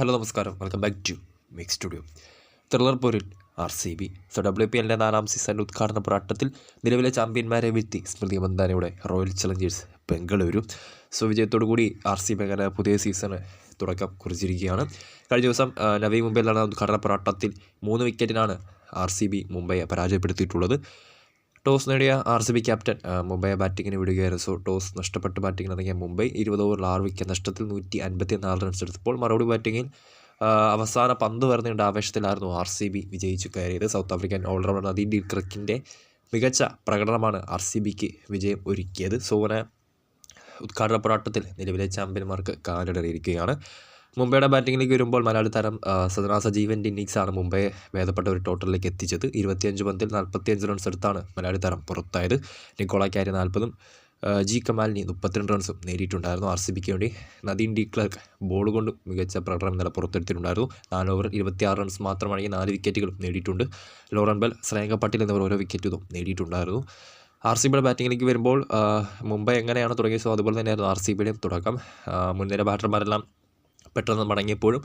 Hello നമസ്കാരം. Welcome back to mix studio. Thriller പോരിൽ R C B. So W P എല്ലിന്റെ നാലാം സീസണിന്റെ ഉദ്ഘാടന പോരാട്ടത്തിൽ നിലവിലെ ചാമ്പ്യന്മാരെ വീഴ്ത്തി സ്മൃതി മന്ദാനയുടെ റോയൽ ചലഞ്ചേഴ്സ് ബംഗളൂരു. സോ വിജയത്തോടു കൂടി ആർ സി ബി അങ്ങനെ പുതിയ സീസണ് തുടക്കം കുറിച്ചിരിക്കുകയാണ്. കഴിഞ്ഞ ദിവസം നവി മുംബൈയിൽ നടന്ന ഉദ്ഘാടന പോരാട്ടത്തിൽ മൂന്ന് വിക്കറ്റിനാണ് ആർ സി ബി മുംബൈയെ പരാജയപ്പെടുത്തിയിട്ടുള്ളത്. ടോസ് നേടിയ R C B captain Mumbai ബാറ്റിങ്ങിന് വിടുകയായിരുന്നു. സോ ടോസ് നഷ്ടപ്പെട്ട് ബാറ്റിംഗ് ഇറങ്ങിയ മുംബൈ ഇരുപത് ഓവറിൽ ആറ് വിക്കറ്റ് നഷ്ടത്തിൽ നൂറ്റി അൻപത്തി നാല് റൺസ് എടുത്തപ്പോൾ മറുപടി ബാറ്റിങ്ങിൽ അവസാന പന്ത് വരുന്നതിന്റെ ആവേശത്തിലായിരുന്നു ആർ സി ബി വിജയിച്ചു കയറിയത്. South African allrounder Nadine de ക്രിക്കിന്റെ മികച്ച പ്രകടനമാണ് ആർ സി ബിക്ക് വിജയം ഒരുക്കിയത്. സോ അങ്ങനെ ഉദ്ഘാടന പോരാട്ടത്തിൽ നിലവിലെ ചാമ്പ്യന്മാർക്ക് കാലിടറിയിരിക്കുകയാണ്. മുംബൈയുടെ ബാറ്റിങ്ങിലേക്ക് വരുമ്പോൾ മലയാളി താരം സദന സജീവന്റെ ഇന്നിങ്സാണ് മുംബൈയെ ഭേദപ്പെട്ട ഒരു ടോട്ടലിലേക്ക് എത്തിച്ചത്. ഇരുപത്തിയഞ്ച് പന്തിൽ നാൽപ്പത്തിയഞ്ച് റൺസ് എടുത്താണ് മലയാളി താരം പുറത്തായത്. നിക്കോള ക്യാരി നാൽപ്പതും ജി കമാലിനി മുപ്പത്തിരണ്ട് റൺസും നേടിയിട്ടുണ്ടായിരുന്നു ആർ സി ബിക്ക് വേണ്ടി. നദീൻ ഡി ക്ലർക്ക് ബോൾ കൊണ്ട് മികച്ച പ്രകടനം നില പുറത്തെടുത്തിട്ടുണ്ടായിരുന്നു. നാല് ഓവർ ഇരുപത്തിയാറ് റൺസ് മാത്രമാണെങ്കിൽ നാല് വിക്കറ്റുകളും നേടിയിട്ടുണ്ട്. ലോറൻ ബെൽ ശ്രേയങ്ക പട്ടേൽ എന്നിവർ ഓരോ വിക്കറ്റുകളും നേടിയിട്ടുണ്ടായിരുന്നു. ആർ സി ബിയുടെ ബാറ്റിങ്ങിലേക്ക് വരുമ്പോൾ മുംബൈ എങ്ങനെയാണ് തുടങ്ങിയത് അതുപോലെ തന്നെയായിരുന്നു ആർ സി ബിയുടെയും തുടക്കം. മുൻനിര ബാറ്റർമാരെല്ലാം പെട്ടെന്ന് മടങ്ങിയപ്പോഴും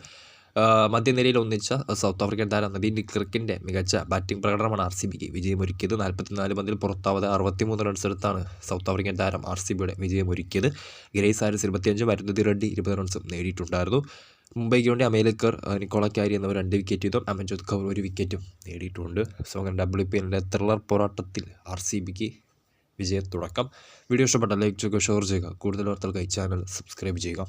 മധ്യനിരയിൽ ഒന്നിച്ച സൗത്ത് ആഫ്രിക്കൻ താരം നദീൻ ക്രിക്കിന്റെ മികച്ച ബാറ്റിംഗ് പ്രകടനമാണ് ആർ സി ബിക്ക് വിജയമൊരുക്കിയത്. നാൽപ്പത്തിനാല് പന്തിൽ പുറത്താവാതെ അറുപത്തിമൂന്ന് റൺസ് എടുത്താണ് സൗത്ത് ആഫ്രിക്കൻ താരം ആർ സി ബിയുടെ വിജയമൊരുക്കിയത്. ഗ്രേസ് ആരിസ് ഇരുപത്തിയഞ്ചും അരുന്ധതി റെഡ്ഡി ഇരുപത് റൺസും നേടിയിട്ടുണ്ടായിരുന്നു. മുംബൈക്ക് വേണ്ടി അമേലിക്കർ നിക്കോള ക്യാരി എന്നിവർ രണ്ട് വിക്കറ്റ് വീതം അമൻജോത് കൗർ ഒരു വിക്കറ്റും നേടിയിട്ടുണ്ട്. സോ അങ്ങനെ ഡബ്ല്യു പി എല്ലിന്റെ ത്രില്ലർ പോരാട്ടത്തിൽ ആർ സി ബിക്ക് വിജയത്തുടക്കം. വീഡിയോ ഇഷ്ടപ്പെട്ട ലൈക്ക് ചെയ്യുക ഷെയർ ചെയ്യുക. കൂടുതൽ വാർത്തകൾക്കായി ചാനൽ സബ്സ്ക്രൈബ് ചെയ്യുക.